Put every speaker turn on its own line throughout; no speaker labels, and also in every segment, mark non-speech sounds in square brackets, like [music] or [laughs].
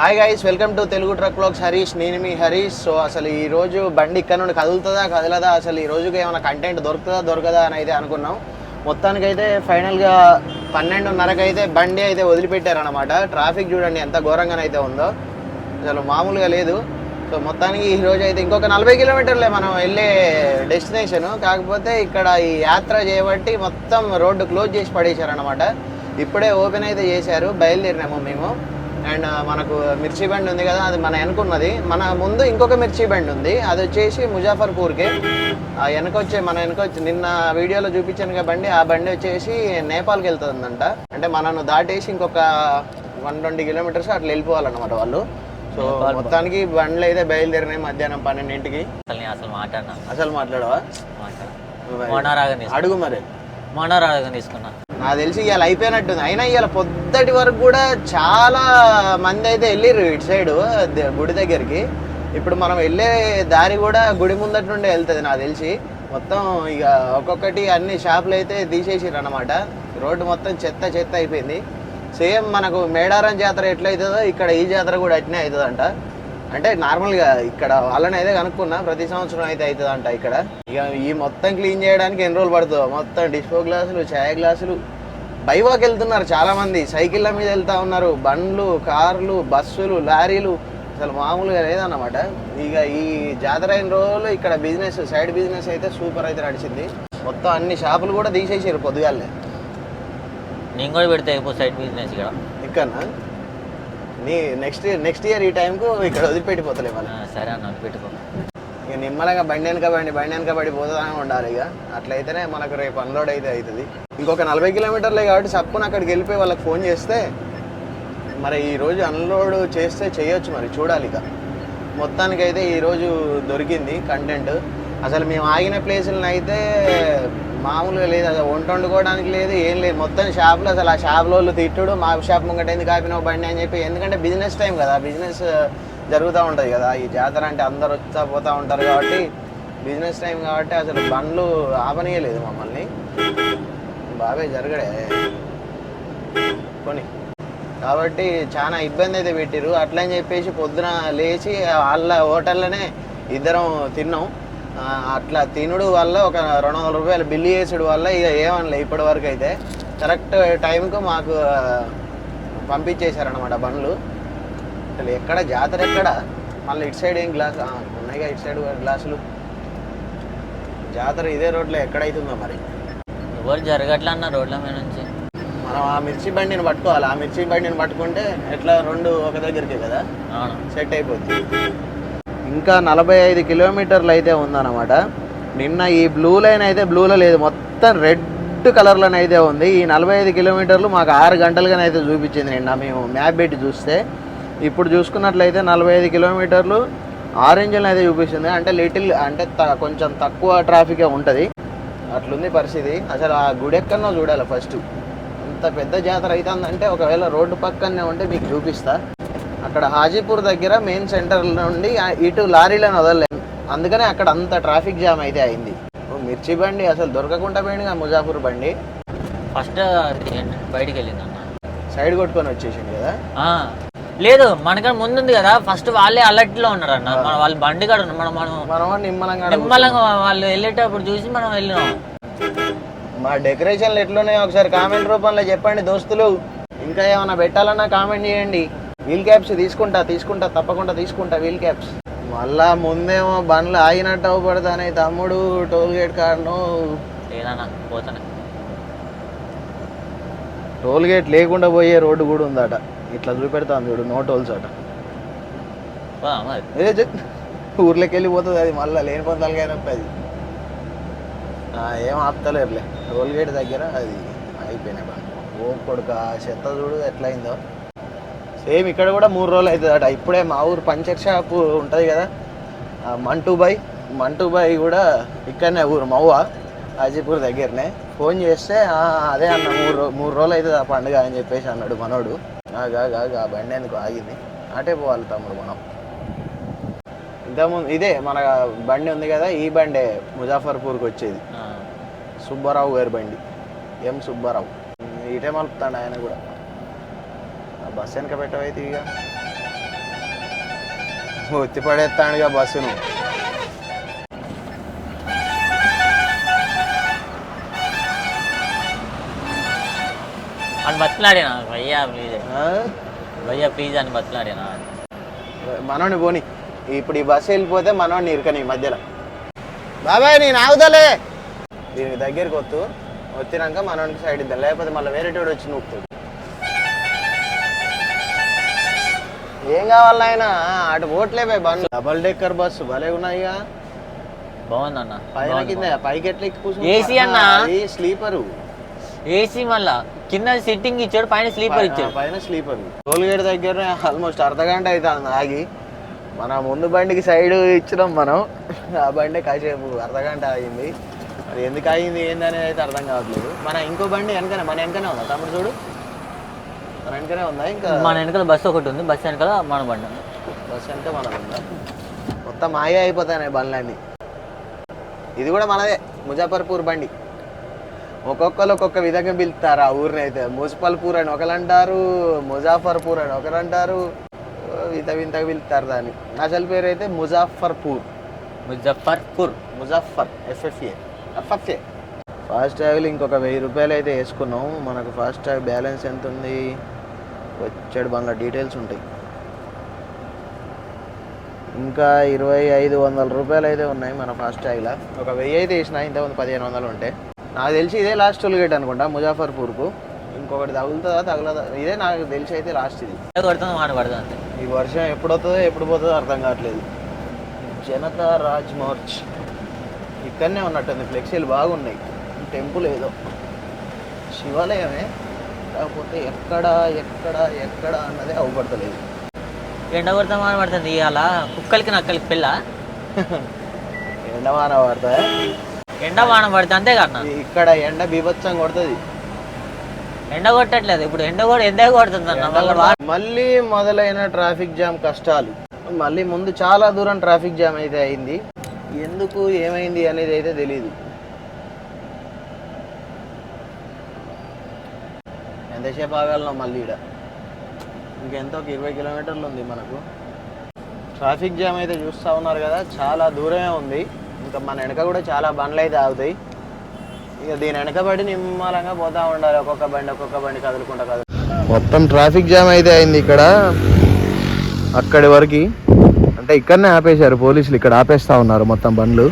Hi guys welcome to Telugu truck blogs Harish నేను మీ Harish so అసలు ఈ రోజు బండి ఇక్కడ నుండి కదులుతుందా కదలదా? అసలు ఈ రోజుకి ఏమైనా కంటెంట్ దొరుకుతుందా దొరకదా అని అయితే అనుకున్నాం. మొత్తానికైతే ఫైనల్గా పన్నెండున్నరకు అయితే బండి అయితే వదిలిపెట్టారనమాట ట్రాఫిక్ చూడండి ఎంత ఘోరంగానైతే ఉందో. అసలు మామూలుగా లేదు. సో మొత్తానికి ఈ రోజు అయితే ఇంకొక నలభై కిలోమీటర్లే మనం వెళ్ళే డెస్టినేషన్ కాకపోతే ఇక్కడ ఈ యాత్ర చేయబట్టి మొత్తం రోడ్డు క్లోజ్ చేసి పడేశారనమాట ఇప్పుడే ఓపెన్ అయితే చేశారు బయలుదేరినాము మేము. అండ్ మనకు మిర్చి బండి ఉంది కదా అది మన వెనుకున్నది మన ముందు ఇంకొక మిర్చి బండి ఉంది. అది వచ్చేసి ముజాఫర్పూర్కి. ఆ వెనక వచ్చే మన వెనక వచ్చి నిన్న వీడియోలో చూపించాను కదా బండి ఆ బండి వచ్చేసి నేపాల్కి వెళ్తుందంట. అంటే మనను దాటేసి ఇంకొక వన్ ట్వంటీ కిలోమీటర్స్ అట్లా వెళ్ళిపోవాలన్నమాట వాళ్ళు. సో మొత్తానికి బండ్లు అయితే బయలుదేరినాయి మధ్యాహ్నం పన్నెండింటికి.
అసలు మాట్లాడినా?
అసలు మాట్లాడవా? అడుగు మరి.
మోనారాగం తీసుకున్నా.
నాకు తెలిసి ఇవాళ అయిపోయినట్టుంది. అయినా ఇవాళ పొద్దుటి వరకు కూడా చాలా మంది అయితే వెళ్ళిర్రు ఇటు సైడు గుడి దగ్గరికి. ఇప్పుడు మనం వెళ్ళే దారి కూడా గుడి ముందటి నుండే వెళ్తుంది నాకు తెలిసి. మొత్తం ఇక ఒక్కొక్కటి అన్ని షాపులు అయితే తీసేసిర్రు అనమాట రోడ్డు మొత్తం చెత్త చెత్త అయిపోయింది. సేమ్ మనకు మేడారం జాతర ఎట్లయితుందో ఇక్కడ ఈ జాతర కూడా అట్నే అవుతుందంట అంటే నార్మల్గా ఇక్కడ వాళ్ళని అయితే కనుక్కున్నా ప్రతి సంవత్సరం అయితే అవుతుందంట ఇక్కడ. ఇక ఈ మొత్తం క్లీన్ చేయడానికి ఎన్ని రోజులు పడుతుందో మొత్తం డిస్పో గ్లాసులు ఛాయ్ గ్లాసులు బైవాక్ వెళ్తున్నారు చాలా మంది సైకిళ్ళ మీద వెళ్తా ఉన్నారు. బండ్లు కార్లు బస్సులు లారీలు. అసలు మామూలుగా లేదన్నమాట. ఇక ఈ జాతర అయిన రోజులు ఇక్కడ బిజినెస్ సైడ్ బిజినెస్ అయితే సూపర్ అయితే నడిచింది. మొత్తం అన్ని షాపులు కూడా తీసేసారు పొద్దుగాలే
నేను కూడా పెడితే అయిపో సైడ్ బిజినెస్ ఇక్కడ.
ఇక్కడనా? నీ నెక్స్ట్ నెక్స్ట్ ఇయర్ ఈ టైంకు ఇక్కడ వదిలిపెట్టిపోతలే
సరే అన్న పెట్టుకో
ఇక నిమ్మలంగా బండి వెనక బండి బండి వెనక పడి పోతుందని ఉండాలి ఇక. అట్లయితేనే మనకు రేపు అన్లోడ్ అయితే అవుతుంది. ఇంకొక నలభై కిలోమీటర్లే కాబట్టి చప్పున అక్కడికి వెళ్ళిపోయి వాళ్ళకి ఫోన్ చేస్తే మరి ఈరోజు అన్లోడ్ చేస్తే చేయొచ్చు మరి చూడాలి ఇక. మొత్తానికైతే ఈరోజు దొరికింది కంటెంట్ అసలు మేము ఆగిన ప్లేసులను అయితే మామూలుగా లేదు. అసలు వంట వండుకోవడానికి లేదు ఏం లేదు. మొత్తం షాప్లో అసలు ఆ షాప్లో వాళ్ళు తిట్టుడు మా షాప్ ముంగట ఎందుకు ఆపినావు బండి అని చెప్పి. ఎందుకంటే బిజినెస్ టైం కదా బిజినెస్ జరుగుతూ ఉంటుంది కదా. ఈ జాతర అంటే అందరు వచ్చా పోతూ ఉంటారు కాబట్టి బిజినెస్ టైం కాబట్టి అసలు బండ్లు ఆపనీయలేదు మమ్మల్ని. బాగా జరగడే. కొని కాబట్టి చాలా ఇబ్బంది అయితే పెట్టిరు అట్లా అని చెప్పేసి పొద్దున లేచి వాళ్ళ హోటల్లోనే ఇద్దరం తిన్నాం. అట్లా తినుడు వల్ల ఒక రెండు వందల రూపాయలు బిల్లు చేసుడు వల్ల ఇక ఏమనలే ఇప్పటి వరకు అయితే. కరెక్ట్ టైంకు మాకు పంపించేశారనమాట బండ్లు. అసలు ఎక్కడ జాతర ఎక్కడ? మళ్ళీ ఇటు సైడ్ ఏం గ్లాస్? ఉన్నాయిగా ఇటు సైడ్ గ్లాసులు. జాతర ఇదే రోడ్లో ఎక్కడైతుందో మరి.
ఎవరు జరగట్లే అన్న రోడ్ల మీద నుంచి.
మనం ఆ మిర్చి బండిని పట్టుకోవాలి. ఆ మిర్చి బండిని పట్టుకుంటే ఎట్లా రెండు ఒక దగ్గరికి కదా? సెట్ అయిపోద్ది. ఇంకా నలభై ఐదు కిలోమీటర్లు అయితే ఉందన్నమాట. నిన్న ఈ బ్లూ లైన్ అయితే బ్లూలో లేదు. మొత్తం రెడ్ కలర్లోనే అయితే ఉంది. ఈ నలభై ఐదు కిలోమీటర్లు మాకు ఆరు గంటలుగానే అయితే చూపించింది నిన్న. మేము మ్యాప్ పెట్టి చూస్తే ఇప్పుడు చూసుకున్నట్లయితే నలభై ఐదు కిలోమీటర్లు ఆరెంజ్లో అయితే చూపిస్తుంది. అంటే లిటిల్ అంటే కొంచెం తక్కువ ట్రాఫికే ఉంటుంది. అట్లుంది పరిస్థితి. అసలు ఆ గుడి ఎక్కడనో చూడాలి ఫస్ట్ అంత పెద్ద జాతర అవుతుందంటే ఒకవేళ రోడ్డు పక్కనే ఉంటే మీకు చూపిస్తా. అక్కడ హాజీపూర్ దగ్గర మెయిన్ సెంటర్ నుండి ఇటు లారీలను వదలలేము అందుకనే అక్కడ అంత ట్రాఫిక్ జామ్ అయితే అయింది. ఓ మిర్చి బండి అసలు దొరకకుండా పోయింది ముజాఫూర్ బండి.
ఫస్ట్ బయటికి వెళ్ళింది అన్న
సైడ్ కొట్టుకొని వచ్చేసింది కదా?
లేదు మనకన్నా ముందుంది కదా. ఫస్ట్ వాళ్ళే alert లో ఉన్నారు అన్న మన వాళ్ళు బండి కాడ ఉన్నారు. మనం మనం
మనం నిమ్మలంగా.
నిమ్మలంగా వాళ్ళు వెళ్ళేటప్పుడు చూసి మనం వెళ్ళినాం.
మా డెకరేషన్లు ఎట్లున్నాయో ఒకసారి కామెంట్ రూపంలో చెప్పండి దోస్తులు. ఇంకా ఏమైనా పెట్టాలన్నా కామెంట్ చేయండి. వీల్ క్యాప్స్ తీసుకుంటా తీసుకుంటా తప్పకుండా తీసుకుంటా వీల్ క్యాప్స్ మళ్ళా ముందేమో బండ్లు ఆగినట్టు అవ్వబడతానే తమ్ముడు టోల్ గేట్ కాడను
లేదన్నా పోతానే.
టోల్ గేట్ లేకుండా పోయే రోడ్డు కూడా ఉందట. ఇట్లా చూపెడతాను చూడు నో టోల్స్ అట ఏ ఊర్లోకి వెళ్ళిపోతుంది అది మళ్ళీ లేని పొందాలకి అయినప్పుడు అది. ఏం ఆపుతలేరులే. టోల్ గేట్ దగ్గర అది అయిపోయినాయి ఓ కొడుక చెత్త చూడు ఎట్లయిందో. సేమ్ ఇక్కడ కూడా మూడు రోజులు అవుతుంది అట ఇప్పుడే మా ఊరు పంచర్ షాప్ ఉంటుంది కదా మంటూబాయ్ మంటూబాయ్ కూడా ఇక్కడనే ఊరు మవ్వ హాజీపూర్ దగ్గరనే. ఫోన్ చేస్తే "ఆ, అదే అన్న మూడు మూడు రోజులు అవుతుంది ఆ పండుగ అని చెప్పేసి అన్నాడు మనోడు. ఆ బండి ఎందుకు ఆగింది? అటే పోవాలి తమ్ముడు మనం. ఇంతకుముందు ఇదే మన బండి ఉంది కదా ఈ బండే ముజాఫర్పూర్కి వచ్చేది. సుబ్బారావు గారి బండి. ఎం సుబ్బారావు. ఇటే మలుపుతాడు ఆయన కూడా. ఆ బస్ వెనక పెట్టవైతే ఇక ఒత్తి పడేస్తాడుగా బస్సును.
అని బతిలాడినా భయ్యా ప్లీజ్? భయ్యా ప్లీజ్ అని బతిలాడినా
మనోని పోని. ఇప్పుడు ఈ బస్సు వెళ్ళిపోతే మనోడిని ఇరకని మధ్యలో. బాబాయ్ నేను ఆగుదలే. దీనికి దగ్గరికి వస్తూ వచ్చినాక మనోనికి సైడ్ ఇద్దాం. లేకపోతే మళ్ళీ వేరేటోడు వచ్చి నూపుతాడు ఏం కావాలి ఆయన అటు ఓట్లే పోయి బండ్లు. Double decker bus. భలే ఉన్నాయిగా
బాగుందన్న
పైన కింద పైకి ఎట్లా ఎక్కి కూర్చుంటావు?
AC అన్న.
స్లీపరు.
ఏసీ మళ్ళా. కింద సిట్టింగ్ ఇచ్చాడు పైన స్లీపర్ ఇచ్చాడు.
పైన స్లీపర్ టోల్గేట్ దగ్గర ఆల్మోస్ట్ అర్ధ గంట అవుతుంది ఆగి. మన ముందు బండికి సైడ్ ఇచ్చినాం మనం. ఆ బండి కాసేపు అర్ధ గంట ఆగింది. మరి ఎందుకు ఆగింది ఏందనేది అయితే అర్థం కావట్లేదు. మన ఇంకో బండి వెనకనే మన వెనకనే ఉందా? తమ్ముడు చూడు. మన వెనకనే ఉందా? ఇంకా
మన వెనకాల బస్సు ఒకటి ఉంది. బస్సు వెనకాల మన బండి ఉంది.
బస్ వెనక మనది ఉందా? మొత్తం మాయ అయిపోతాయి బండ్లన్నీ. ఇది కూడా మనదే. ముజాఫర్పూర్ బండి. ఒక్కొక్కరు ఒక్కొక్క విధంగా పిలుస్తారు ఆ ఊరిని అయితే. మున్సిపల్పూర్ అని ఒకరు అంటారు ముజాఫర్పూర్ అని ఒకరు అంటారు వింత వింతగా పిలుస్తారు దాన్ని. అసలు పేరు అయితే Muzaffarpur.
Muzaffarpur.
Muzaffar FFA FFA fast ట్యాగ్లు ఇంకొక వెయ్యి రూపాయలు అయితే వేసుకున్నాం. మనకు ఫాస్ట్ ట్యాగ్ బ్యాలెన్స్ ఎంత ఉంది? వచ్చాడు బండ్ల డీటెయిల్స్ ఉంటాయి. ఇంకా ఇరవై ఐదు వందల రూపాయలు అయితే ఉన్నాయి మన ఫాస్ట్ ట్యాగ్లో ఒక వెయ్యి అయితే వేసిన ఇంతకుముందు పదిహేను వందలు ఉంటే. నాకు తెలిసి ఇదే లాస్ట్ టోల్ గేట్ అనుకుంటా ముజాఫర్పూర్కు. ఇంకొకటి తగులుతుందా తగులదా? ఇదే నాకు తెలిసి అయితే లాస్ట్ ఇది.
పడుతుంది
ఈ వర్షం ఎప్పుడు వస్తుందో ఎప్పుడు పోతుందో అర్థం కావట్లేదు. జనతా రాజ్ మార్చ్. ఇక్కడనే ఉన్నట్టుంది ఫ్లెక్సీలు బాగున్నాయి. టెంపుల్ ఏదో. శివాలయమే. కాకపోతే ఎక్కడ ఎక్కడ ఎక్కడ అన్నదే అవపడతలేదు.
ఎండ కొడతా మాట పడుతుంది ఇవాళ. కుక్కలకి నక్కలకి పిల్ల [laughs]
ఎండవాన పడతా
ఎండ వాన పడితే అంతే కదా
ఇక్కడ ఎండ బీభత్సం కొడుతుంది.
ఎండ కొట్టట్లేదు. ఇప్పుడు ఎండ కూడా ఎండ కొడుతుంది అన్న. మళ్ళీ
మొదలైన ట్రాఫిక్ జామ్ కష్టాలు. మళ్ళీ ముందు చాలా దూరం ట్రాఫిక్ జామ్ అయితే అయింది. ఎందుకు ఏమైంది అనేది అయితే తెలియదు ఎంతసేపు ఆగాలను మళ్ళీ ఈడ? ఇంకెంతో ఒక ఇరవై కిలోమీటర్లు ఉంది మనకు. ట్రాఫిక్ జామ్ అయితే చూస్తూ ఉన్నారు కదా. చాలా దూరమే ఉంది. ఇంకా మన వెనక కూడా చాలా బండ్లు అయితే ఆగుతాయి. ఇక దీని వెనకబడి నిమ్మలంగా పోతా ఉండాలి. ఒక్కొక్క బండి ఒక్కొక్క బండి కదులుకుంటా కదులు. మొత్తం ట్రాఫిక్ జామ్ అయితే అయింది ఇక్కడ. అక్కడి వరకు. అంటే ఇక్కడనే ఆపేశారు పోలీసులు. ఇక్కడ ఆపేస్తా ఉన్నారు మొత్తం బండ్లు.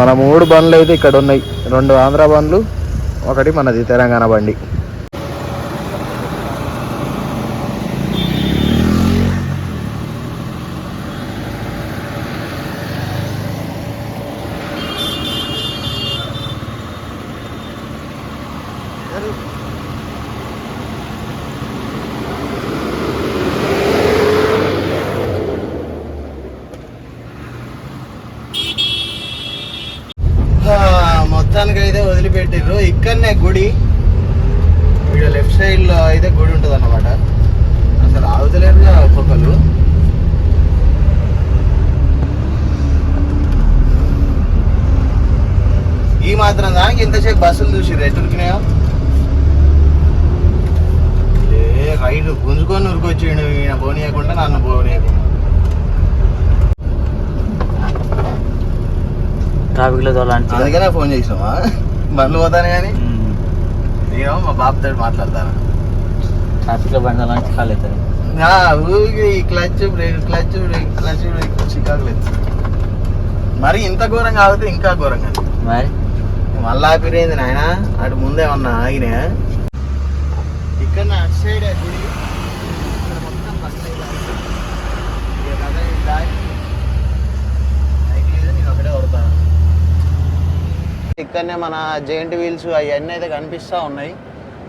మన మూడు బండ్లు అయితే ఇక్కడ ఉన్నాయి రెండు ఆంధ్ర బండ్లు ఒకటి మనది తెలంగాణ బండి మొత్తానికి అయితే వదిలిపెట్టిర్రు ఇక్కడనే గుడి ఇక్కడ లెఫ్ట్ సైడ్లో అయితే గుడి ఉంటుంది అన్నమాట అసలు ఆగుతలేరుగా ఒక్కొక్కరు ఈ మాత్రం దానికి ఇంతసేపు బస్సులు చూసి ఎటుకినాయో ఏ రైడ్ గుంజుకొని ఉరికొచ్చిండు ఈయన పోనీయకుండా నన్ను పోనీయకుండా
ట్రాఫిక్లో తోలాంటి
అందుకనే ఫోన్ చేసినావా? బండ్లు పోతానే కానీ నేను మా బాబుతో మాట్లాడతాను?
ట్రాఫిక్లో బండి
నా ఊరికి ఈ clutch brake clutch brake clutch brake చికాకు లేదు. మరి ఇంత ఘోరంగా ఆగితే ఇంకా ఘోరంగా.
మరి?
మళ్ళీ ఆపిరేంది నాయన? అటు ముందే ఉన్నా ఆగిన. ఇక్కడ అటు సైడ్ గుడి ఇక్కడ మొత్తం బస్సులు అయితే ఆగుతాయి. ఇక కదా ఈ దారి. బైక్ లేదు, నేను ఒకటే కొడతాను. ఇక్కడనే మన జెయింట్ వీల్స్ అవన్నీ అయితే కనిపిస్తూ ఉన్నాయి.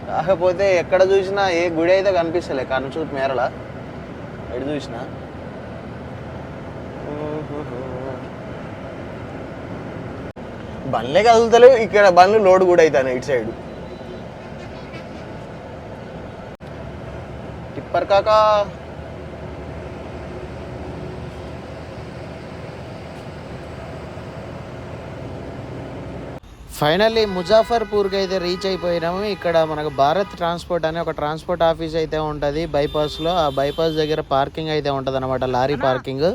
కాకపోతే ఎక్కడ చూసినా ఏ గుడి అయితే కనిపిస్తలే కనుచూపు మేరల. ఎటు చూసినా. బండ్లే కదులుతలేవు ఇక్కడ బండ్లు లోడ్ కూడా అవుతాయి ఇటు సైడ్. టిప్పర్ కాకా. ఫైనల్లీ ముజాఫర్పూర్కి అయితే రీచ్ అయిపోయినాము. ఇక్కడ మనకు భారత్ ట్రాన్స్పోర్ట్ అనే ఒక ట్రాన్స్పోర్ట్ ఆఫీస్ అయితే ఉంటుంది. బైపాస్లో ఆ బైపాస్ దగ్గర పార్కింగ్ అయితే ఉంటుంది అనమాట లారీ పార్కింగ్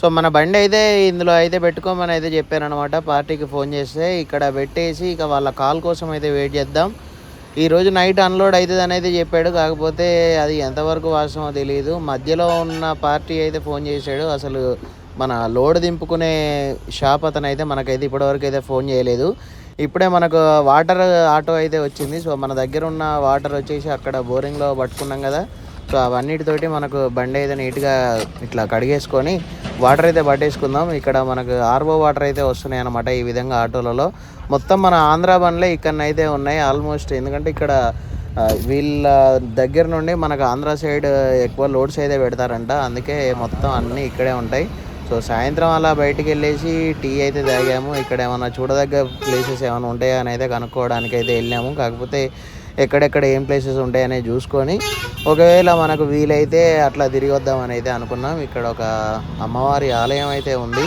సో మన బండి అయితే ఇందులో అయితే పెట్టుకోమని అయితే చెప్పారనమాట పార్టీకి ఫోన్ చేస్తే ఇక్కడ పెట్టేసి ఇక వాళ్ళ కాల్ కోసం అయితే వెయిట్ చేద్దాం. ఈ రోజు నైట్ అన్లోడ్ అవుతుంది అని అయితే చెప్పాడు. కాకపోతే అది ఎంతవరకు వాస్తవమో తెలియదు మధ్యలో ఉన్న పార్టీ అయితే ఫోన్ చేశాడు. అసలు మన లోడ్ దింపుకునే షాప్ అతను అయితే మనకైతే ఇప్పటివరకు అయితే ఫోన్ చేయలేదు. ఇప్పుడే మనకు వాటర్ ఆటో అయితే వచ్చింది. సో మన దగ్గర ఉన్న వాటర్ వచ్చేసి అక్కడ బోరింగ్లో పట్టుకున్నాం కదా. సో అవన్నిటితోటి మనకు బండి అయితే నీట్గా ఇట్లా కడిగేసుకొని వాటర్ అయితే పట్టేసుకుందాం. ఇక్కడ మనకు ఆర్వో వాటర్ అయితే వస్తున్నాయి అనమాట ఈ విధంగా ఆటోలలో. మొత్తం మన ఆంధ్ర బండ్లే ఇక్కడనైతే ఉన్నాయి ఆల్మోస్ట్. ఎందుకంటే ఇక్కడ వీళ్ళ దగ్గర నుండి మనకు ఆంధ్ర సైడ్ ఎక్కువ లోడ్స్ అయితే పెడతారంట. అందుకే మొత్తం అన్నీ ఇక్కడే ఉంటాయి. సో సాయంత్రం అలా బయటికి వెళ్ళేసి టీ అయితే తాగాము. ఇక్కడ ఏమైనా చూడదగ్గ ప్లేసెస్ ఏమైనా ఉంటాయా అని అయితే కనుక్కోవడానికి అయితే వెళ్ళాము. కాకపోతే ఎక్కడెక్కడ ఏం ప్లేసెస్ ఉంటాయని చూసుకొని ఒకవేళ మనకు వీలైతే అట్లా తిరిగి వద్దామని అయితే అనుకున్నాం. ఇక్కడ ఒక అమ్మవారి ఆలయం అయితే ఉంది.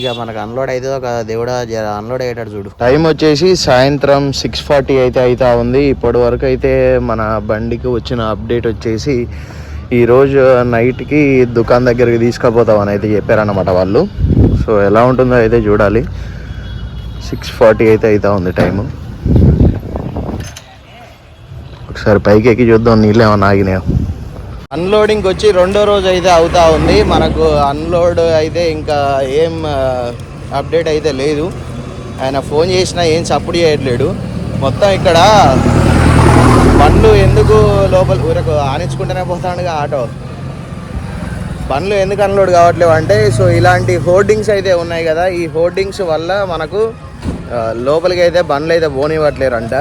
ఇక మనకు అన్లోడ్ అయితే ఒక దేవుడా అన్లోడ్ అయ్యేటట్టు చూడు. టైం వచ్చేసి సాయంత్రం సిక్స్ ఫార్టీ అయితే అవుతా ఉంది. ఇప్పటి వరకు అయితే మన బండికి వచ్చిన అప్డేట్ వచ్చేసి ఈరోజు నైట్కి దుకాణం దగ్గరికి తీసుకుపోతామని అయితే చెప్పారన్నమాట వాళ్ళు. సో ఎలా ఉంటుందో అయితే చూడాలి. సిక్స్ ఫార్టీ అయితే అవుతా ఉంది టైము ఒకసారి పైకి ఎక్కి చూద్దాం నీళ్ళు ఏమన్నా ఆగినాయో? అన్లోడింగ్ వచ్చి రెండో రోజు అయితే అవుతా ఉంది. మనకు అన్లోడ్ అయితే ఇంకా ఏం అప్డేట్ అయితే లేదు. ఆయన ఫోన్ చేసినా ఏం సపోర్ట్ చేయట్లేడు. మొత్తం ఇక్కడ బండ్లు ఎందుకు లోపల ఊరకు ఆనించుకుంటూనే పోతాడుగా ఆటో? బండ్లు ఎందుకు అన్లోడ్ కావట్లేవు అంటే సో ఇలాంటి హోర్డింగ్స్ అయితే ఉన్నాయి కదా ఈ హోర్డింగ్స్ వల్ల మనకు లోపలికి అయితే బండ్లు అయితే పోనివ్వట్లేరంట.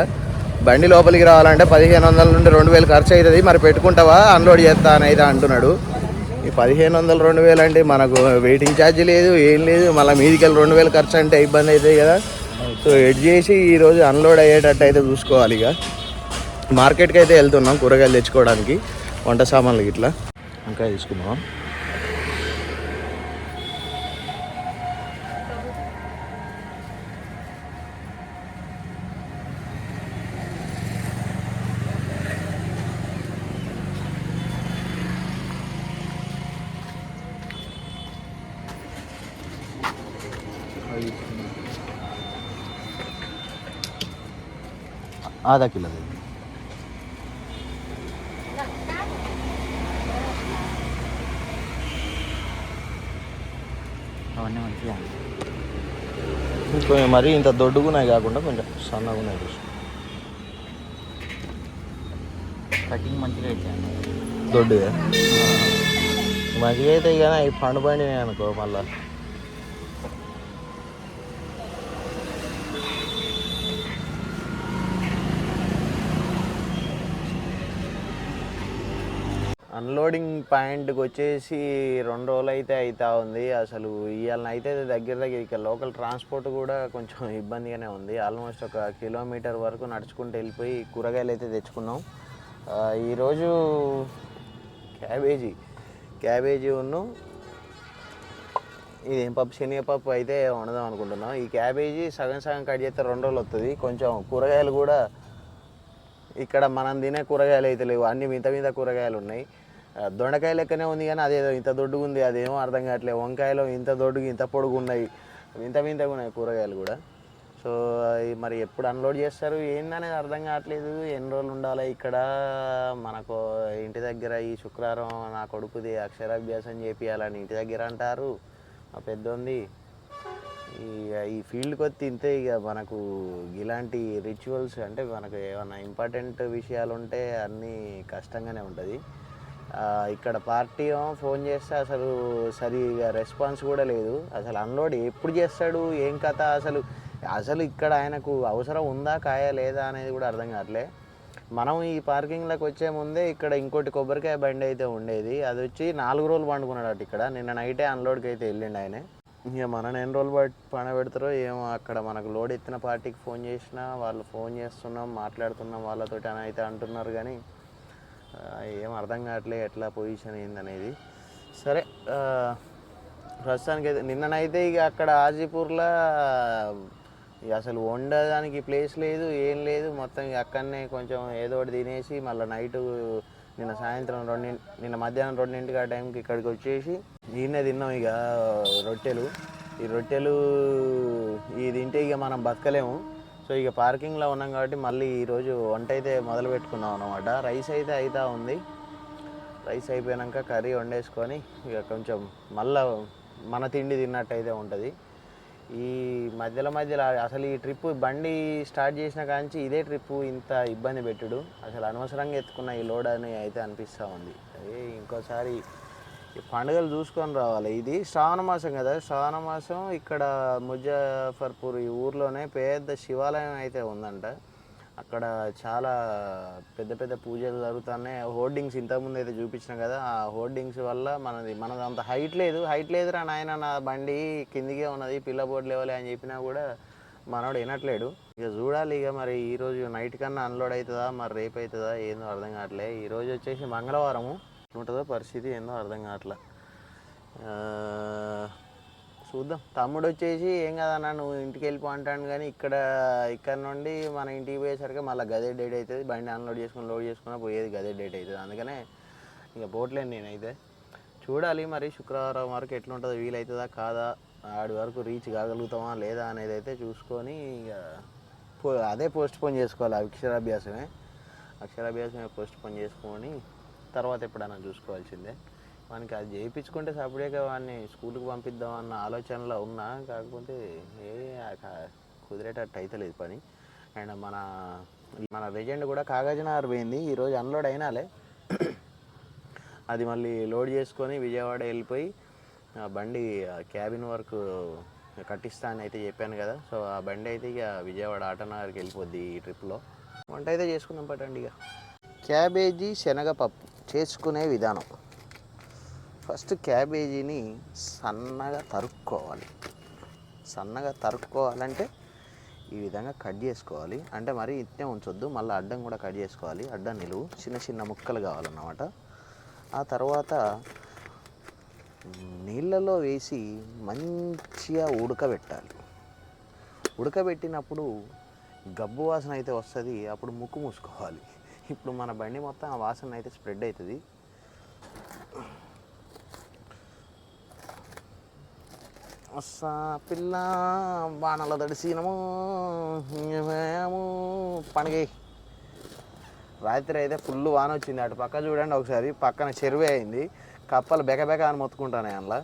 బండి లోపలికి రావాలంటే పదిహేను వందల నుండి రెండు వేలు ఖర్చు అవుతుంది మరి పెట్టుకుంటావా? అన్లోడ్ చేస్తా అని అయితే అంటున్నాడు. ఈ పదిహేను వందలు రెండు వేలు అంటే మనకు వెయిటింగ్ ఛార్జ్ లేదు ఏం లేదు. మళ్ళీ మీదికి రెండు వేలు ఖర్చు అంటే ఇబ్బంది అవుతుంది కదా. సో ఎడ్ చేసి ఈరోజు అన్లోడ్ అయ్యేటట్టు అయితే చూసుకోవాలి ఇక. మార్కెట్కి అయితే వెళ్తున్నాం కూరగాయలు తెచ్చుకోవడానికి వంట సామాన్లు ఇట్లా ఇంకా తీసుకుందాం आधा किलो दे కొంచెం మరీ ఇంత దొడ్డుగున్నాయి కాకుండా కొంచెం సన్నగా ఉన్నాయి
కటింగ్ మంచిగా ఇచ్చాను
దొడ్డుగా? మంచిగా అయితే కానీ అవి పండు పండినాయి అనుకో మళ్ళా. అన్లోడింగ్ పాయింట్కి వచ్చేసి రెండు రోజులు అయితే అవుతా ఉంది. అసలు ఇవాళ అయితే దగ్గర దగ్గర ఇక లోకల్ ట్రాన్స్పోర్ట్ కూడా కొంచెం [laughs] ఇబ్బందిగానే ఉంది. ఆల్మోస్ట్ ఒక కిలోమీటర్ వరకు నడుచుకుంటూ వెళ్ళిపోయి కూరగాయలు అయితే తెచ్చుకున్నాం. ఈరోజు క్యాబేజీ క్యాబేజీ ఉన్ను. ఇదేం పప్పు? శనగపప్పు అయితే వండదాం అనుకుంటున్నాం. ఈ క్యాబేజీ సగం సగం కట్ చేస్తే రెండు రోజులు వస్తుంది కొంచెం కూరగాయలు కూడా ఇక్కడ మనం తినే కూరగాయలు అయితే లేవు. అన్ని మిత మీద కూరగాయలు ఉన్నాయి. దొండకాయ లెక్కనే ఉంది కానీ అదేదో ఇంత దొడ్డుగా ఉంది అదేమో అర్థం కావట్లేదు. వంకాయలో ఇంత దొడ్డుగా ఇంత పొడుగు ఉన్నాయి వింత వింతగా ఉన్నాయి కూరగాయలు కూడా. సో మరి ఎప్పుడు అన్లోడ్ చేస్తారు? ఏందనేది అర్థం కావట్లేదు. ఎన్ని రోజులు ఉండాలి ఇక్కడ? మనకు ఇంటి దగ్గర ఈ శుక్రవారం నా కొడుకుది అక్షరాభ్యాసం చేపియాలని ఇంటి దగ్గర అంటారు. మా పెద్దోంది. ఈ ఈ ఫీల్డ్కి వచ్చి ఇంతే ఇక మనకు ఇలాంటి రిచువల్స్ అంటే మనకు ఏమైనా ఇంపార్టెంట్ విషయాలు ఉంటే అన్నీ కష్టంగానే ఉంటుంది. ఇక్కడ పార్టీ ఏమో ఫోన్ చేస్తే అసలు సరిగా రెస్పాన్స్ కూడా లేదు. అసలు అన్లోడ్ ఎప్పుడు చేస్తాడు? ఏం కథ? అసలు అసలు ఇక్కడ ఆయనకు అవసరం ఉందా కాయ లేదా అనేది కూడా అర్థం కావట్లే. మనం ఈ పార్కింగ్లోకి వచ్చే ముందే ఇక్కడ ఇంకోటి కొబ్బరికాయ బండి అయితే ఉండేది. అది వచ్చి నాలుగు రోజులు పండుకున్నాడు అటు ఇక్కడ. నిన్న నైటే అన్లోడ్కి అయితే వెళ్ళిండు ఆయన. ఇక మనం ఎన్ని రోజులు పట్ పని పెడతారో ఏమో అక్కడ మనకు లోడ్ ఎత్తిన పార్టీకి ఫోన్ చేసినా వాళ్ళు ఫోన్ చేస్తున్నాం మాట్లాడుతున్నాం వాళ్ళతో అని అయితే అంటున్నారు కానీ ఏం అర్థం కావట్లే ఎట్లా పొజిషన్ ఏందనేది సరే ప్రస్తుతానికి అయితే నిన్ననైతే ఇక అక్కడ ఆజీపూర్లో ఇక అసలు వండడానికి ప్లేస్ లేదు ఏం లేదు. మొత్తం ఇక అక్కడనే కొంచెం ఏదో ఒకటి తినేసి మళ్ళీ నైట్ నిన్న సాయంత్రం రెండింటి నిన్న మధ్యాహ్నం రెండింటికి ఆ టైంకి ఇక్కడికి వచ్చేసి నిన్నే తిన్నాం ఇక రొట్టెలు. ఈ రొట్టెలు ఇది తింటే ఇక మనం బతకలేము. సో ఇక పార్కింగ్లో ఉన్నాం కాబట్టి మళ్ళీ ఈరోజు వంట అయితే మొదలు పెట్టుకున్నాం అనమాట రైస్ అయితే అవుతా ఉంది. రైస్ అయిపోయాక కర్రీ వండేసుకొని ఇక కొంచెం మళ్ళా మన తిండి తిన్నట్టు అయితే ఉంటుంది. ఈ మధ్యలో మధ్యలో అసలు ఈ ట్రిప్ బండి స్టార్ట్ చేసిన కాంచి ఇదే ట్రిప్ ఇంత ఇబ్బంది పెట్టుడు. అసలు అనవసరంగా ఎత్తుకున్న ఈ లోడ్ అని అయితే అనిపిస్తూ ఉంది. అదే ఇంకోసారి పండుగలు చూసుకొని రావాలి. ఇది శ్రావణ మాసం కదా. శ్రావణ మాసం ఇక్కడ ముజఫర్పూర్ ఈ ఊర్లోనే పెద్ద శివాలయం అయితే ఉందంట. అక్కడ చాలా పెద్ద పెద్ద పూజలు జరుగుతున్నాయి. హోర్డింగ్స్ ఇంతకుముందు అయితే చూపించిన కదా ఆ హోర్డింగ్స్ వల్ల మనది మనది అంత హైట్ లేదు. హైట్ లేదురా నాయన నా బండి కిందికే ఉన్నది పిల్ల బోర్డు లేవాలి అని చెప్పినా కూడా మనోడు వినట్లేడు. ఇక చూడాలి ఇక మరి ఈరోజు నైట్ కన్నా అన్లోడ్ అవుతుందా మరి రేపు అవుతుందా ఏందో అర్థం కావట్లే. ఈరోజు వచ్చేసి మంగళవారము. ఉంటుందో పరిస్థితి ఏందో అర్థం కావట్లే. చూద్దాం. తమ్ముడు వచ్చేసి ఏం కదన్నా నువ్వు ఇంటికి వెళ్ళిపో అంటాను కానీ ఇక్కడ ఇక్కడ నుండి మన ఇంటికి పోయేసరికి మళ్ళీ గదే డేట్ అవుతుంది బండి అన్లోడ్ చేసుకుని లోడ్ చేసుకున్నా పోయేది గదే డేట్ అవుతుంది అందుకనే ఇక పోట్లేను నేనైతే. చూడాలి మరి శుక్రవారం వరకు ఎట్లుంటుందో వీలవుతుందా కాదా ఆడి వరకు రీచ్ కాగలుగుతామా లేదా అనేది అయితే చూసుకొని ఇక పో అదే పోస్ట్ పోన్ చేసుకోవాలి. అక్షరాభ్యాసమే. అక్షరాభ్యాసమే పోస్ట్ పోన్ చేసుకొని తర్వాత ఎప్పుడైనా చూసుకోవాల్సిందే. మనకి అది చేయించుకుంటే సపరేట్గా వాడిని స్కూల్కి పంపిద్దాం అన్న ఆలోచనలో ఉన్నా కాకపోతే ఏ కుదిరేటట్టు అయితే లేదు పని. అండ్ మన మన లెజెండ్ కూడా కాగజనగర్ పోయింది. ఈరోజు అన్లోడ్ అయినాలే. అది మళ్ళీ లోడ్ చేసుకొని విజయవాడ వెళ్ళిపోయి ఆ బండి క్యాబిన్ వర్క్ కట్టిస్తా అని అయితే చెప్పాను కదా. సో ఆ బండి అయితే ఇక విజయవాడ ఆటనగర్కి వెళ్ళిపోద్ది ఈ ట్రిప్లో. వంట అయితే చేసుకుందాం పట్టండి ఇక. క్యాబేజీ శనగపప్పు. చేసుకునే విధానం. ఫస్ట్ క్యాబేజీని సన్నగా తరుక్కోవాలి. సన్నగా తరుక్కోవాలంటే ఈ విధంగా కట్ చేసుకోవాలి. అంటే మరి ఇట్నే ఉంచొద్దు మళ్ళీ అడ్డం కూడా కట్ చేసుకోవాలి. అడ్డం నిలువు చిన్న చిన్న ముక్కలు కావాలన్నమాట. ఆ తర్వాత నీళ్ళలో వేసి మంచిగా ఉడకబెట్టాలి. ఉడకబెట్టినప్పుడు గబ్బు వాసన అయితే వస్తుంది అప్పుడు ముక్కు మూసుకోవాలి. ఇప్పుడు మన బండి మొత్తం ఆ వాసన అయితే స్ప్రెడ్ అవుతుంది. వస్తా పిల్ల బాణాల దడిసినము మేము పండుగ రాత్రి అయితే ఫుల్ వాన వచ్చింది. అటు పక్క చూడండి ఒకసారి పక్కన చెరువే అయింది. కప్పలు బెక బెక అని మొత్తుకుంటాను అందులో.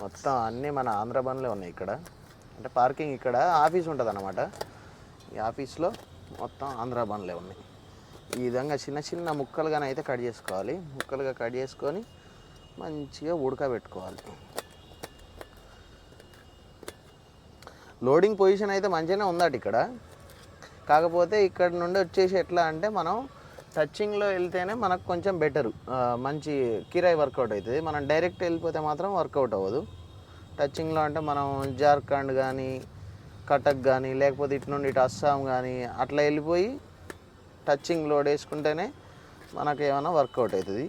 మొత్తం అన్నీ మన ఆంధ్ర బండ్లే ఉన్నాయి ఇక్కడ. అంటే పార్కింగ్ ఇక్కడ ఆఫీస్ ఉంటుంది అన్నమాట ఈ ఆఫీస్లో మొత్తం ఆంధ్ర బండ్లే ఉన్నాయి. ఈ విధంగా చిన్న చిన్న ముక్కలుగానే అయితే కట్ చేసుకోవాలి. ముక్కలుగా కట్ చేసుకొని మంచిగా ఉడకబెట్టుకోవాలి. లోడింగ్ పొజిషన్ అయితే మంచిగానే ఉందట ఇక్కడ. కాకపోతే ఇక్కడ నుండి వచ్చేసి ఎట్లా అంటే మనం టచ్చింగ్లో వెళ్తేనే మనకు కొంచెం బెటరు. మంచి కిరాయి వర్కౌట్ అవుతుంది. మనం డైరెక్ట్ వెళ్ళిపోతే మాత్రం వర్కౌట్ అవ్వదు. టచ్చింగ్లో అంటే మనం జార్ఖండ్ కానీ కటక్ కానీ లేకపోతే ఇటు నుండి ఇటు అస్సాం కానీ అట్లా వెళ్ళిపోయి టచ్చింగ్ లోడ్ వేసుకుంటేనే మనకు ఏమైనా వర్కౌట్ అవుతుంది.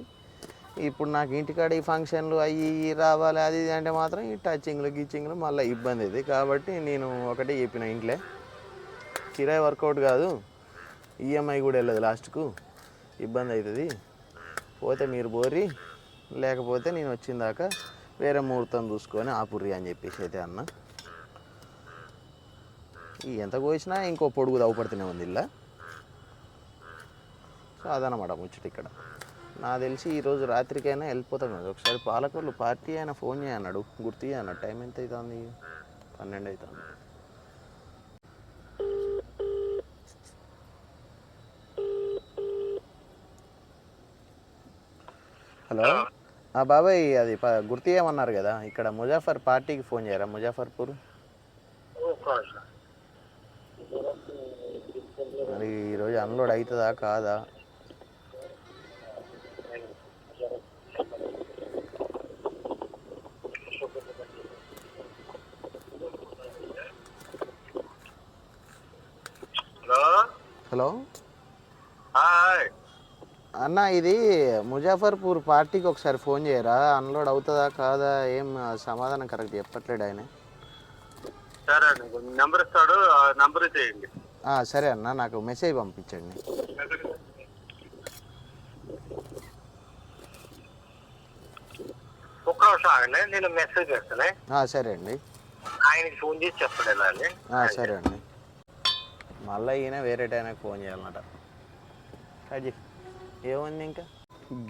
ఇప్పుడు నాకు ఇంటికాడ ఈ ఫంక్షన్లు అవి రావాలి అది ఇది అంటే మాత్రం ఈ టచ్చింగ్లు గిచ్చింగ్లు మళ్ళీ ఇబ్బంది అవుతుంది. కాబట్టి నేను ఒకటే చెప్పిన ఇంట్లో కిరాయి వర్కౌట్ కాదు ఈఎంఐ కూడా వెళ్ళదు లాస్ట్కు ఇబ్బంది అవుతుంది. పోతే మీరు పోరి లేకపోతే నేను వచ్చిన దాకా వేరే ముహూర్తం చూసుకొని ఆపుర్రి అని చెప్పేసి అయితే అన్నా. ఈ ఎంత కోసినా ఇంకో పొడుగు దవ్వపడుతూనే ఉంది ఇలా సో అదనమాట ముచ్చట ఇక్కడ. నాకు తెలిసి ఈరోజు రాత్రికైనా వెళ్ళిపోతాం కదా ఒకసారి పాలకొల్లు పార్టీ అయినా ఫోన్ చేయన్నాడు గుర్తు అన్నాడు. టైం ఎంత అవుతుంది? పన్నెండు అవుతుంది. హలో? ఆ బాబాయ్ అది ప- గుర్తు చేయమన్నారు కదా. ఇక్కడ ముజాఫర్ పార్టీకి ఫోన్ చేయరా? ముజాఫర్పూర్? మరి ఈరోజు అన్లోడ్ అవుతుందా కాదా?
హలో?
అన్న ఇది ముజాఫర్పూర్ పార్టీకి ఒకసారి ఫోన్ చేయరా? అన్లోడ్ అవుతుందా కాదా? ఏం సమాధానం కరెక్ట్ చెప్పట్లేడు ఆయన.
సరే అండి నెంబర్ ఇస్తాడు ఆ నెంబర్ చేయండి
సరే అన్న నాకు మెసేజ్ పంపించండి.
ఒక్క నిమిషం ఆగండి నేను మెసేజ్ చేస్తానే.
ఆ, సరే అండి.
ఆయనకి ఫోన్ చేసి చెప్పండి ఇలా అని.
ఆ, సరే అండి. మళ్ళీ ఈయన వేరే టైంకి ఫోన్ చేయాలన్నమాట. అది ఏముంది ఇంకా?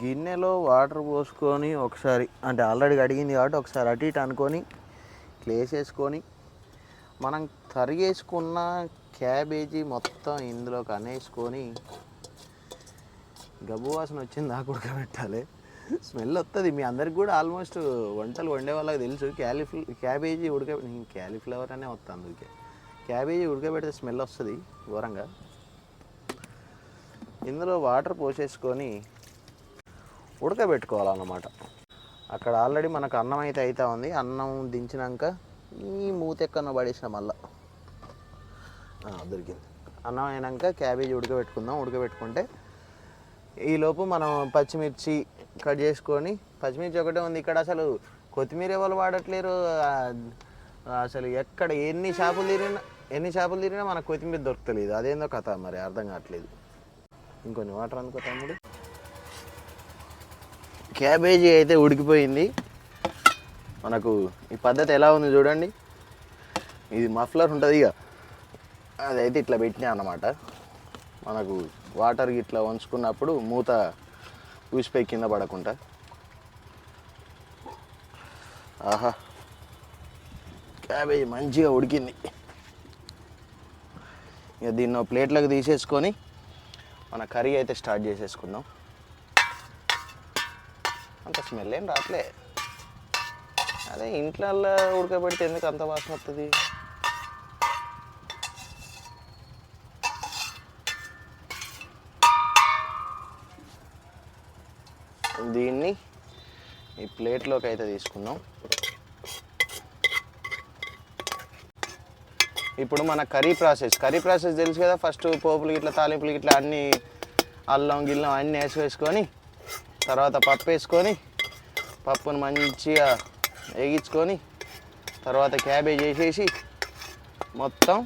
గిన్నెలో వాటర్ పోసుకొని ఒకసారి అంటే ఆల్రెడీ అడిగింది కాబట్టి ఒకసారి అటు ఇటు అనుకొని క్లేస్ వేసుకొని మనం తరిగేసుకున్న క్యాబేజీ మొత్తం ఇందులో కనేసుకొని గబ్బు వాసన వచ్చింది దాకా ఉడకబెట్టాలి స్మెల్ వస్తుంది మీ అందరికి కూడా ఆల్మోస్ట్ వంటలు వండే వాళ్ళకి తెలుసు. క్యాలీఫ్ల క్యాబేజీ ఉడక క్యాలీఫ్లవర్ అనే వస్తుంది అందుకే. క్యాబేజీ ఉడకబెడితే స్మెల్ వస్తుంది ఘోరంగా. ఇందులో వాటర్ పోసేసుకొని ఉడకబెట్టుకోవాలన్నమాట. అక్కడ ఆల్రెడీ మనకు అన్నం అయితే అవుతా ఉంది. అన్నం దించినాక ఈ మూత ఎక్కన పడేసిన మళ్ళా. దొరికింది. అన్నం అయినాక క్యాబేజీ ఉడకబెట్టుకుందాం. ఉడకబెట్టుకుంటే ఈలోపు మనం పచ్చిమిర్చి కట్ చేసుకొని పచ్చిమిర్చి ఒకటే ఉంది ఇక్కడ అసలు కొత్తిమీర ఎవరు వాడట్లేరు? అసలు ఎక్కడ ఎన్ని షాపులు తిరిగినా ఎన్ని షాపులు తిరిగినా మనకు కొత్తిమీర దొరకలేదు. అదేందో కథ మరి అర్థం కావట్లేదు. ఇంకొన్ని వాటర్ అందుకో తమ్ముడు. క్యాబేజీ అయితే ఉడికిపోయింది. మనకు ఈ పద్ధతి ఎలా ఉంది చూడండి. ఇది మఫ్లర్ ఉంటుంది ఇక అదైతే ఇట్లా పెట్టినా అన్నమాట. మనకు వాటర్ ఇట్లా వంచుకున్నప్పుడు మూత ఊసిపోయి కింద పడకుండా. ఆహా. క్యాబేజీ మంచిగా ఉడికింది. ఇక దీన్ని ప్లేట్లకు ప్లేట్లోకి తీసేసుకొని మన కర్రీ అయితే స్టార్ట్ చేసేసుకుందాం. అంత స్మెల్ ఏం రావట్లేదు అదే ఇంట్లో ఉడకబెడితే ఎందుకు అంత వాసన వస్తుంది దీన్ని ఈ ప్లేట్లోకి అయితే తీసుకుందాం. ఇప్పుడు మన కర్రీ ప్రాసెస్. కర్రీ ప్రాసెస్ తెలుసు కదా ఫస్ట్ పోపులు ఇట్లా తాలింపులు ఇట్లా అన్నీ అల్లం గిల్లం అన్నీ వేసి వేసుకొని తర్వాత పప్పు వేసుకొని పప్పును మంచిగా వేగించుకొని తర్వాత క్యాబేజ్ వేసేసి మొత్తం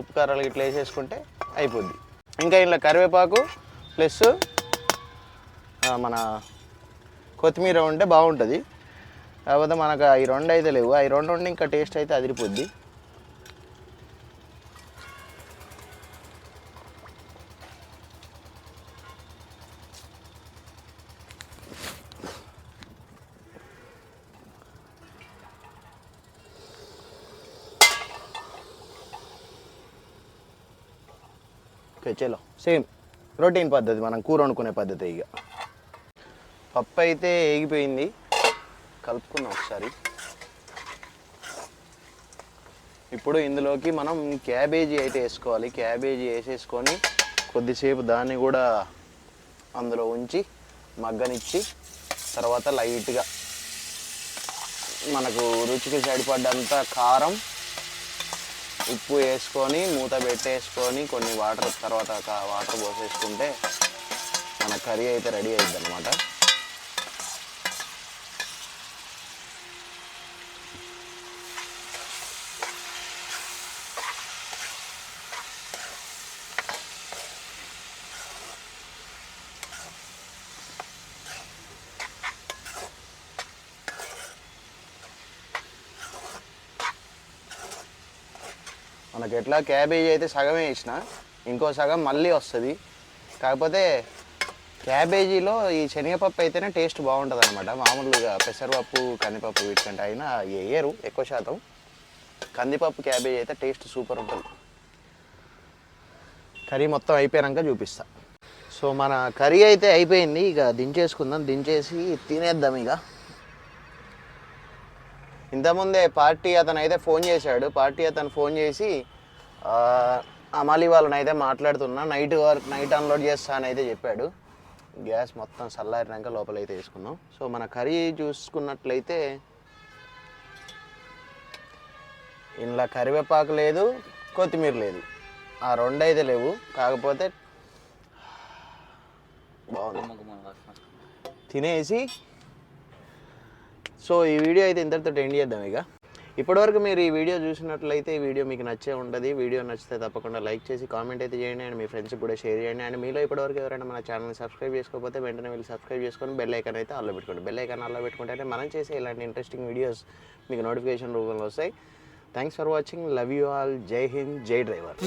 ఉప్పు కారాలు ఇట్లా వేసేసుకుంటే అయిపోద్ది. ఇంకా ఇంట్లో కరివేపాకు ప్లస్ మన కొత్తిమీర ఉంటే బాగుంటుంది. కాకపోతే మనకు ఈ రెండు అయితే లేవు. ఈ రెండు ఉండి ఇంకా టేస్ట్ అయితే అదిరిపోద్ది ఓకే చలో సేమ్ రొటీన్ పద్ధతి మనం కూర వండుకునే పద్ధతి ఇక పప్పు అయితే ఏగిపోయింది. కలుపుకుందాం ఒకసారి. ఇప్పుడు ఇందులోకి మనం క్యాబేజీ అయితే వేసుకోవాలి. క్యాబేజీ వేసేసుకొని కొద్దిసేపు దాన్ని కూడా అందులో ఉంచి మగ్గనిచ్చి తర్వాత లైట్గా మనకు రుచికి సరిపడ్డంత కారం ఉప్పు వేసుకొని మూత పెట్టేసుకొని కొన్ని వాటర్ తర్వాత వాటర్ పోసేసుకుంటే మన కర్రీ అయితే రెడీ అవుతుంది అనమాట నాకు ఎట్లా క్యాబేజీ అయితే సగమే వేసిన ఇంకో సగం మళ్ళీ వస్తుంది. కాకపోతే క్యాబేజీలో ఈ శనగపప్పు అయితేనే టేస్ట్ బాగుంటుంది అనమాట మామూలుగా పెసరపప్పు కందిపప్పు వీటికంటే అయినా వేయరు ఎక్కువ శాతం. కందిపప్పు క్యాబేజీ అయితే టేస్ట్ సూపర్ ఉంటుంది. కర్రీ మొత్తం అయిపోయాక చూపిస్తా. సో మన కర్రీ అయితే అయిపోయింది. ఇక దించేసుకుందాం. దించేసి తినేద్దాం ఇక. ఇంతకుముందే పార్టీ అతను అయితే ఫోన్ చేశాడు. పార్టీ అతను ఫోన్ చేసి అమాలి వాళ్ళని అయితే మాట్లాడుతున్నా. నైట్ వరకు నైట్ అన్లోడ్ చేస్తా అని అయితే చెప్పాడు. గ్యాస్ మొత్తం చల్లారినాక లోపల అయితే వేసుకున్నాం సో మన కర్రీ చూసుకున్నట్లయితే ఇంట్లో కరివేపాకు లేదు కొత్తిమీర లేదు. ఆ రెండు అయితే లేవు. కాకపోతే బాగుంది. తినేసి సో ఈ వీడియో అయితే ఇంతటితో ఎండ్ చేద్దాం ఇక. ఇప్పటివరకు మీరు ఈ వీడియో చూసినట్లయితే ఈ వీడియో మీకు నచ్చే ఉంటుంది వీడియో నచ్చితే తప్పకుండా లైక్ చేసి కామెంట్ అయితే చేయండి అండ్ మీ ఫ్రెండ్స్కి కూడా షేర్ చేయండి. అండ్ మీలో ఇప్పటివరకు ఎవరైనా మన ఛానల్ని సబ్స్క్రైబ్ చేసుకోకపోతే వెంటనే వెళ్ళి సబ్స్క్రైబ్ చేసుకొని బెల్ ఐకాన్ అయితే అల్లో పెట్టుకోండి. బెల్ ఐకాన్ అల్లో పెట్టుకుంటే మనం చేసే ఇలాంటి ఇంట్రెస్టింగ్ వీడియోస్ మీకు నోటిఫికేషన్ రూపంలో వస్తాయి. Thanks for watching love you all జై హింద్ జై డ్రైవర్